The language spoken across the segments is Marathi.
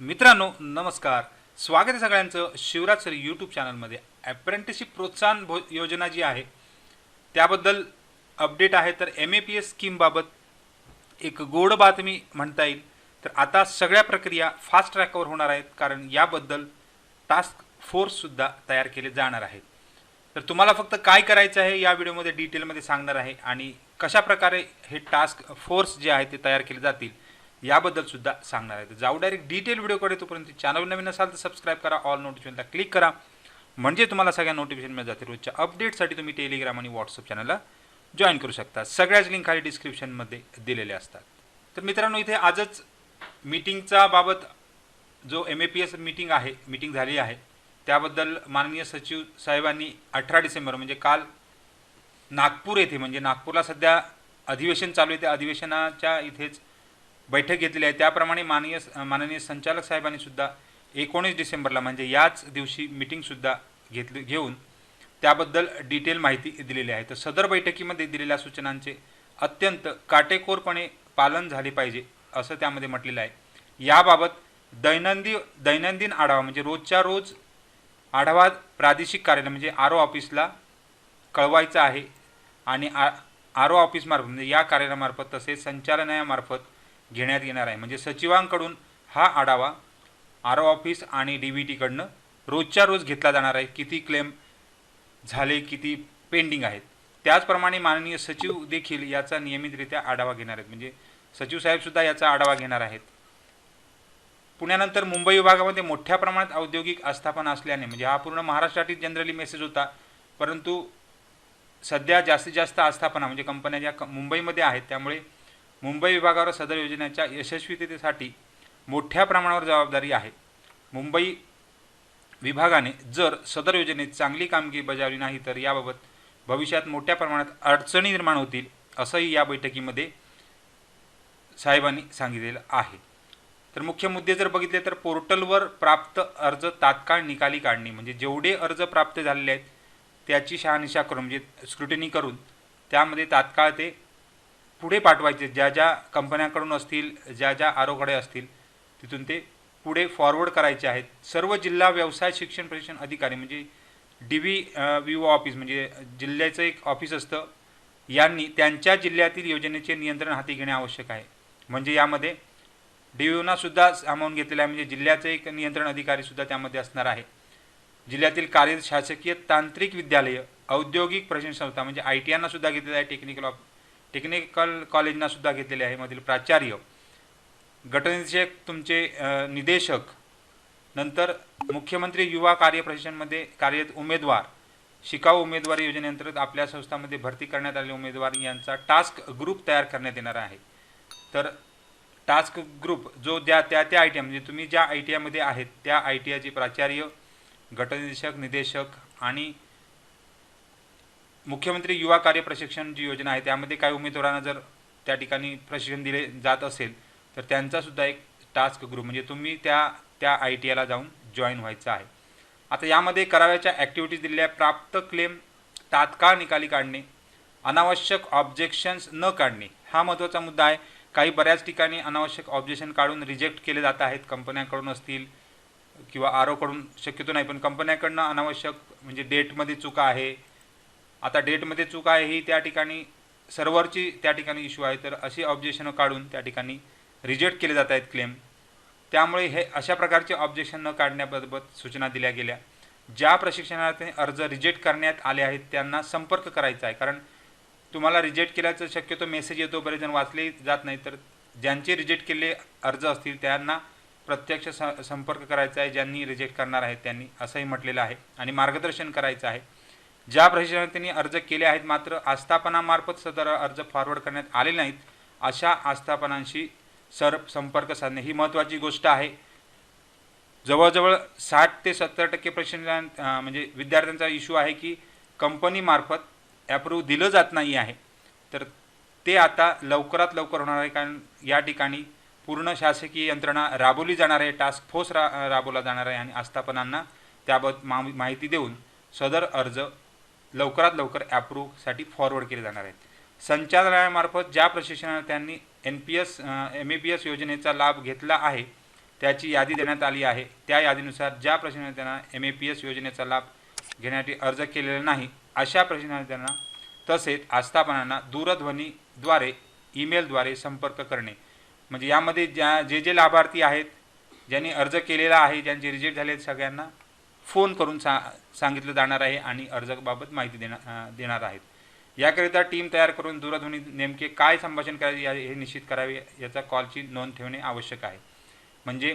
मित्रांनो नमस्कार. स्वागत आहे सगळ्यांचं शिवराज सर यूट्यूब चॅनलमध्ये ॲप्रेंटिसशिप प्रोत्साहन भो योजना जी आहे त्याबद्दल अपडेट आहे तर एम ए पी एस स्कीमबाबत एक गोड बातमी म्हणता येईल. तर आता सगळ्या प्रक्रिया फास्ट ट्रॅकवर होणार आहेत कारण याबद्दल टास्क फोर्ससुद्धा तयार केले जाणार आहेत तर तुम्हाला फक्त काय करायचं आहे या व्हिडिओमध्ये डिटेलमध्ये सांगणार आहे आणि कशा प्रकारे हे टास्क फोर्स जे आहे ते तयार केले जातील. याबद्दल सुद्धा सांगणार आहे. जाऊ डायरेक्ट डिटेल व्हिडिओकडे तोपर्यंत चॅनल नवीन असाल तर सबस्क्राईब करा ऑल नोटिफिकेशनला क्लिक करा. म्हणजे तुम्हाला सगळ्या नोटिफिकेशन मिळत जातील. रोजच्या अपडेटसाठी तुम्ही टेलिग्राम आणि व्हॉट्सअप चॅनलला जॉईन करू शकता. सगळ्याच लिंक खाली डिस्क्रिप्शनमध्ये दिलेले असतात. तर मित्रांनो इथे आजच मीटिंगचा बाबत जो M A P S meeting आहे मीटिंग झाली आहे त्याबद्दल माननीय सचिव साहेबांनी अठरा डिसेंबर म्हणजे काल नागपूर येथे म्हणजे नागपूरला सध्या अधिवेशन चालू आहे. त्या अधिवेशनाच्या इथेच बैठक घेतलेली आहे. त्याप्रमाणे माननीय माननीय संचालक साहेबांनी सुद्धा एकोणीस डिसेंबरला म्हणजे याच दिवशी मीटिंगसुद्धा घेतली घेऊन त्याबद्दल डिटेल माहिती दिलेली आहे. तर सदर बैठकीमध्ये दिलेल्या सूचनांचे अत्यंत काटेकोरपणे पालन झाले पाहिजे असं त्यामध्ये म्हटलेलं आहे. याबाबत दैनंदिन दैनंदिन आढावा म्हणजे रोजच्या रोज आढावा प्रादेशिक कार्यालय म्हणजे आर ओ ऑफिसला कळवायचा आहे. आणि आ आर ओ ऑफिसमार्फत म्हणजे या कार्यालयामार्फत तसेच संचालनालयामार्फत घेण्यात येणार आहे. म्हणजे सचिवांकडून हा आढावा आर ओ ऑफिस आणि डी व्ही टीकडनं रोजच्या रोज घेतला जाणार आहे. किती क्लेम झाले किती पेंडिंग आहेत. त्याचप्रमाणे माननीय सचिव देखील याचा नियमितरित्या आढावा घेणार आहेत. म्हणजे सचिव साहेबसुद्धा याचा आढावा घेणार आहेत. पुण्यानंतर मुंबई विभागामध्ये मोठ्या प्रमाणात औद्योगिक आस्थापना असल्याने म्हणजे हा पूर्ण महाराष्ट्रातील जनरली मेसेज होता परंतु सध्या जास्तीत जास्त आस्थापना म्हणजे कंपन्या ज्या क- मुंबईमध्ये आहेत त्यामुळे मुंबई विभागावर सदर योजनेच्या यशस्वीतेसाठी मोठ्या प्रमाणावर जबाबदारी आहे. मुंबई विभागाने जर सदर योजनेत चांगली कामगिरी बजावली नाही तर याबाबत भविष्यात मोठ्या प्रमाणात अडचणी निर्माण होतील असंही या बैठकीमध्ये साहेबांनी सांगितलेलं आहे. तर मुख्य मुद्दे जर बघितले तर पोर्टलवर प्राप्त अर्ज तात्काळ निकाली काढणे म्हणजे जेवढे अर्ज प्राप्त झालेले आहेत त्याची शहानिशा करून म्हणजे स्क्रुटिनी करून त्यामध्ये तात्काळ ते पुढे पाठवायचे ज्या ज्या कंपन्यांकडून असतील ज्या ज्या आरोकडे असतील तिथून ते पुढे फॉरवर्ड करायचे आहेत. सर्व जिल्हा व्यवसाय शिक्षण प्रशिक्षण अधिकारी म्हणजे D V V O office म्हणजे जिल्ह्याचं एक ऑफिस असतं. यांनी त्यांच्या जिल्ह्यातील योजनेचे नियंत्रण हाती घेणे आवश्यक आहे. म्हणजे यामध्ये डी व्ही सुद्धा सामावून घेतलेलं आहे म्हणजे जिल्ह्याचं एक नियंत्रण अधिकारीसुद्धा त्यामध्ये असणार आहे. जिल्ह्यातील कार्य शासकीय तांत्रिक विद्यालय औद्योगिक प्रशिक्षण संस्था म्हणजे आय टी सुद्धा घेतलेलं आहे टेक्निकल ऑफ टेक्निकल कॉलेजना सुद्धा घेतलेले आहे मधील प्राचार्य. गटनिर्देशक तुमचे निदेशक. नंतर मुख्यमंत्री युवा कार्य प्रशिक्षणमध्ये कार्यरत उमेदवार. शिकाऊ उमेदवारी योजनेअंतर्गत आपल्या संस्थांमध्ये भरती करण्यात आलेले उमेदवार यांचा टास्क ग्रुप तयार करण्यात येणार आहे. तर टास्क ग्रुप जो ज्या त्या त्या आय टी आय म्हणजे तुम्ही ज्या आय टी आयमध्ये आहेत त्या आय टी आयचे प्राचार्य गटनिर्देशक निदेशक आणि मुख्यमंत्री युवा कार्य प्रशिक्षण जी योजना आहे त्यामध्ये काही उमेदवारांना जर त्या ठिकाणी प्रशिक्षण दिले जात असेल तर त्यांचासुद्धा एक टास्क ग्रुप म्हणजे तुम्ही त्या त्या आय टी आयला जाऊन जॉईन व्हायचं आहे. आता यामध्ये करावयाच्या ॲक्टिव्हिटीज दिलेल्या प्राप्त क्लेम तात्काळ निकाली काढणे अनावश्यक ऑब्जेक्शन्स न काढणे हा महत्त्वाचा मुद्दा आहे. काही बऱ्याच ठिकाणी अनावश्यक ऑब्जेक्शन काढून रिजेक्ट केले जात आहेत. कंपन्यांकडून असतील किंवा आरोकडून शक्यतो नाही पण कंपन्यांकडनं अनावश्यक म्हणजे डेटमध्ये चुका आहे आता डेटमध्ये चूक आहे ही त्या ठिकाणी सर्व्हरची त्या ठिकाणी इश्यू आहे तर अशी ऑब्जेक्शनं काढून त्या ठिकाणी रिजेक्ट केले जात आहेत क्लेम त्यामुळे हे अशा प्रकारचे ऑब्जेक्शन न काढण्याबाबत सूचना दिल्या गेल्या. ज्या प्रशिक्षणार्थी अर्ज रिजेक्ट करण्यात आले आहेत त्यांना संपर्क करायचा आहे. कारण तुम्हाला रिजेक्ट केल्याचं शक्यतो मेसेज येतो बरेच जण वाचले जात नाही तर ज्यांचे रिजेक्ट केले अर्ज असतील त्यांना प्रत्यक्ष स संपर्क करायचा आहे. ज्यांनी रिजेक्ट करणार आहेत त्यांनी असंही म्हटलेलं आहे. आणि मार्गदर्शन करायचं आहे. ज्या प्रशिक्षणार्थींनी अर्ज केले आहेत मात्र आस्थापनामार्फत सदर अर्ज फॉरवर्ड करण्यात आले नाहीत अशा आस्थापनांशी सर संपर्क साधणे ही महत्त्वाची गोष्ट आहे. जवळजवळ साठ ते सत्तर टक्के प्रशिक्षण म्हणजे विद्यार्थ्यांचा इश्यू आहे की कंपनीमार्फत ॲप्रूव्ह दिलं जात नाही आहे. तर ते आता लवकरात लवकर होणार आहे कारण या ठिकाणी पूर्ण शासकीय यंत्रणा राबवली जाणार आहे टास्क फोर्स रा राबवला जाणार आहे आणि आस्थापनांना त्याबाबत मा माहिती देऊन सदर अर्ज लवकरात लवकर ॲप्रूव्हसाठी फॉरवर्ड केले जाणार आहेत. संचालनालयामार्फत ज्या प्रशिक्षणार्थ्यांनी N P S M A P S योजनेचा लाभ घेतला आहे त्याची यादी देण्यात आली आहे. त्या यादीनुसार ज्या प्रश्नार्थ्यांना एम ए पी एस योजनेचा लाभ घेण्यासाठी अर्ज केलेला नाही अशा प्रश्नार्थ्यांना तसेच आस्थापनांना दूरध्वनीद्वारे ईमेलद्वारे संपर्क करणे. म्हणजे यामध्ये ज्या जे जे लाभार्थी आहेत ज्यांनी अर्ज केलेला आहे ज्यांचे रिजेक्ट झाले आहेत, सगळ्यांना फोन करून सा सांगितलं जाणार आहे आणि अर्जाबाबत माहिती देणार देणार आहेत. याकरिता टीम तयार करून दूरध्वनी नेमके काय संभाषण करायचे या- हे निश्चित करावे याचा कॉलची नोंद ठेवणे आवश्यक आहे. म्हणजे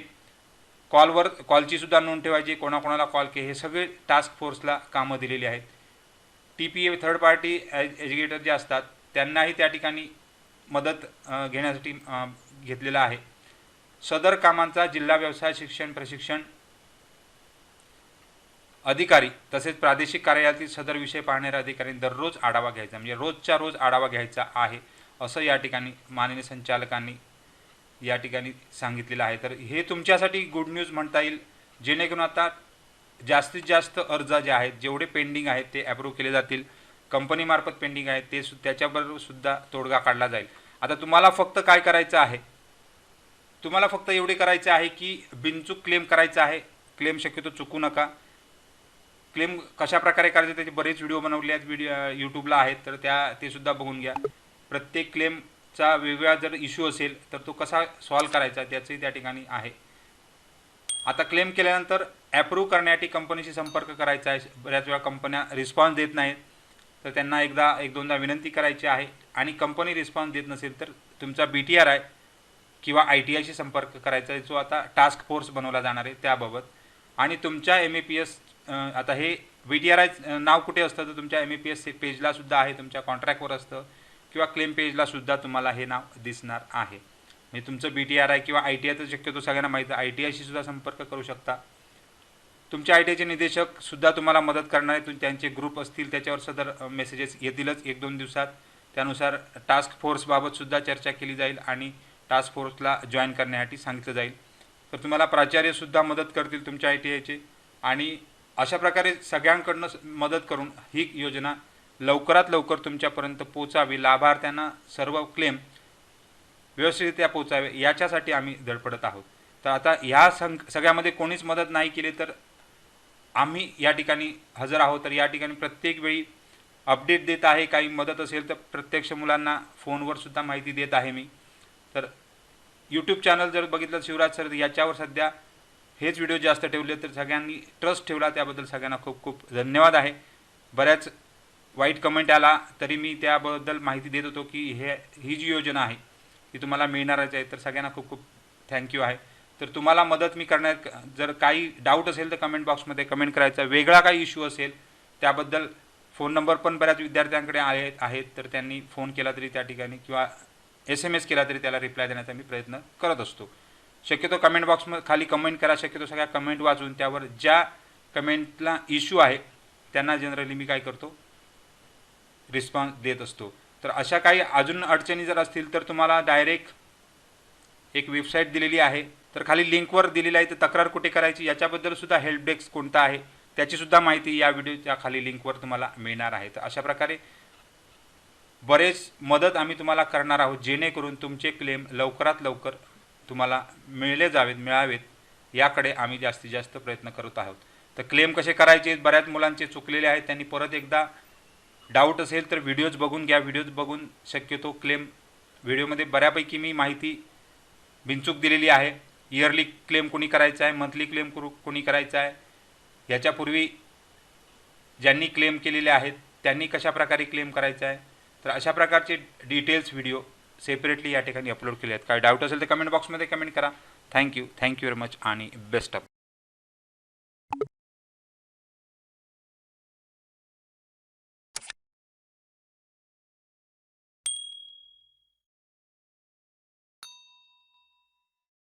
कॉलवर कॉलची सुद्धा नोंद ठेवायची कोणाकोणाला कॉल के हे सगळे टास्क फोर्सला कामं दिलेली आहेत. T P A third party educator जे असतात त्यांनाही त्या ठिकाणी मदत घेण्यासाठी घेतलेला आहे. सदर कामांचा जिल्हा व्यवसाय शिक्षण प्रशिक्षण अधिकारी तसेच प्रादेशिक कार्यालयातील सदर विषय पाहणाऱ्या अधिकाऱ्यांनी दररोज आढावा घ्यायचा म्हणजे रोजच्या रोज आढावा घ्यायचा आहे असं या ठिकाणी माननीय संचालकांनी या ठिकाणी सांगितलेलं आहे. तर हे तुमच्यासाठी गुड न्यूज म्हणता येईल. जेणेकरून आता जास्तीत जास्त अर्ज जे आहेत जेवढे पेंडिंग आहेत ते अप्रूव्ह केले जातील. कंपनीमार्फत पेंडिंग आहेत ते सु त्याच्याबरोबर सुद्धा तोडगा काढला जाईल. आता तुम्हाला फक्त काय करायचं आहे? तुम्हाला फक्त एवढे करायचे आहे की बिनचूक क्लेम करायचा आहे. क्लेम शक्यतो चुकू नका. क्लेम कशा प्रकारे करायचे त्याचे बरेच व्हिडिओ बनवले आहेत व्हिडिओ यूट्यूबला आहेत तर त्या ते सुद्धा बघून घ्या. प्रत्येक क्लेमचा वेगवेगळा जर इश्यू असेल तर तो कसा सॉल्व करायचा त्याचंही त्या ठिकाणी आहे. आता क्लेम केल्यानंतर ॲप्रूव्ह करण्यासाठी कंपनीशी संपर्क करायचा आहे. बऱ्याच वेळा कंपन्या रिस्पॉन्स देत नाहीत. तर त्यांना एकदा एक दोनदा विनंती करायची आहे. आणि कंपनी रिस्पॉन्स देत नसेल तर तुमचा बी टी आर आहे किंवा आय टी आयशी संपर्क करायचा आहे. जो आता टास्क फोर्स बनवला जाणार आहे त्याबाबत. आणि तुमच्या एम ए पी एस आता हे बी टी आर आय नाव कुठे असतं? तर तुमच्या एम ए पी एस पेजला सुद्धा आहे तुमच्या कॉन्ट्रॅक्टवर असतं. किंवा क्लेम पेजला सुद्धा तुम्हाला हे नाव दिसणार आहे. म्हणजे तुमचं बी टी आर आय किंवा आय टी आय तर शक्यतो सगळ्यांना माहीत आहे. आय टी आयशी सुद्धा संपर्क करू शकता. तुमच्या आय टी आयचे निदेशक सुद्धा तुम्हाला मदत करणारे तुम त्यांचे ग्रुप असतील त्याच्यावर सदर मेसेजेस येतीलच एक दोन दिवसात. त्यानुसार टास्क फोर्सबाबतसुद्धा चर्चा केली जाईल आणि टास्क फोर्सला जॉईन करण्यासाठी सांगितलं जाईल. तर तुम्हाला प्राचार्यसुद्धा मदत करतील तुमच्या आय टी आयचे आणि अशा प्रकारे सगळ्यांकडनं मदत करून ही योजना लवकरात लवकर तुमच्यापर्यंत पोचावी लाभार्थ्यांना सर्व क्लेम व्यवस्थितरित्या पोचावे याच्यासाठी आम्ही धडपडत आहोत. तर आता ह्या सं सगळ्यामध्ये कोणीच मदत नाही केली तर आम्ही या ठिकाणी हजर आहोत. तर या ठिकाणी प्रत्येक वेळी अपडेट देत आहे काही मदत असेल तर प्रत्यक्ष मुलांना फोनवर सुद्धा माहिती देत आहे मी. तर यूट्यूब चॅनल जर बघितलं शिवराज सर याच्यावर सध्या हेच व्हिडिओ जास्त ठेवले तर सगळ्यांनी ट्रस्ट ठेवला त्याबद्दल सगळ्यांना खूप खूप धन्यवाद आहे. बऱ्याच वाईट कमेंट आला तरी मी त्याबद्दल माहिती देत होतो की हे ही जी योजना आहे ती तुम्हाला मिळणारच आहे तर सगळ्यांना खूप खूप थँक्यू आहे. तर तुम्हाला मदत मी करण्यात जर काही डाऊट असेल तर कमेंट बॉक्समध्ये कमेंट करायचा. वेगळा काही इश्यू असेल त्याबद्दल फोन नंबर पण बऱ्याच विद्यार्थ्यांकडे आहेत आहेत तर त्यांनी फोन केला तरी त्या ठिकाणी किंवा एस एम एस केला तरी त्याला रिप्लाय देण्याचा मी प्रयत्न करत असतो. शक्यतो कमेंट बॉक्समध्ये खाली कमेंट करा. शक्यतो सगळ्या कमेंट वाचून त्यावर ज्या कमेंटला इश्यू आहे त्यांना जनरली मी काय करतो? रिस्पॉन्स देत असतो. तर अशा काही अजून अडचणी जर असतील तर तुम्हाला डायरेक्ट एक वेबसाईट दिलेली आहे. तर खाली लिंकवर दिलेली आहे तर तक्रार कुठे करायची? याच्याबद्दलसुद्धा हेल्प डेस्क कोणता आहे? त्याचीसुद्धा माहिती या व्हिडिओच्या खाली लिंकवर तुम्हाला मिळणार आहे. तर अशा प्रकारे बरेच मदत आम्ही तुम्हाला करणार आहोत जेणेकरून तुमचे क्लेम लवकरात लवकर तुम्हाला मिळले जावेत मिळावेत याकडे आम्ही जास्तीत जास्त प्रयत्न करत आहोत. तर क्लेम कसे करायचे? बऱ्याच मुलांचे चुकलेले आहेत त्यांनी परत एकदा डाऊट असेल तर व्हिडिओज बघून घ्या. व्हिडिओज बघून शक्यतो क्लेम व्हिडिओमध्ये बऱ्यापैकी मी माहिती बिनचूक दिलेली आहे. इयरली क्लेम कोणी करायचा आहे? मंथली क्लेम करू कोणी करायचा आहे? याच्यापूर्वी ज्यांनी क्लेम केलेले आहेत त्यांनी कशा प्रकारे क्लेम करायचा आहे? तर अशा प्रकारचे डिटेल्स व्हिडिओ सेपरेटली या ठिकाणी अपलोड केले आहेत. काय डाऊट असेल तर कमेंट बॉक्समध्ये कमेंट करा. Thank you thank you very much आणि बेस्ट ऑफ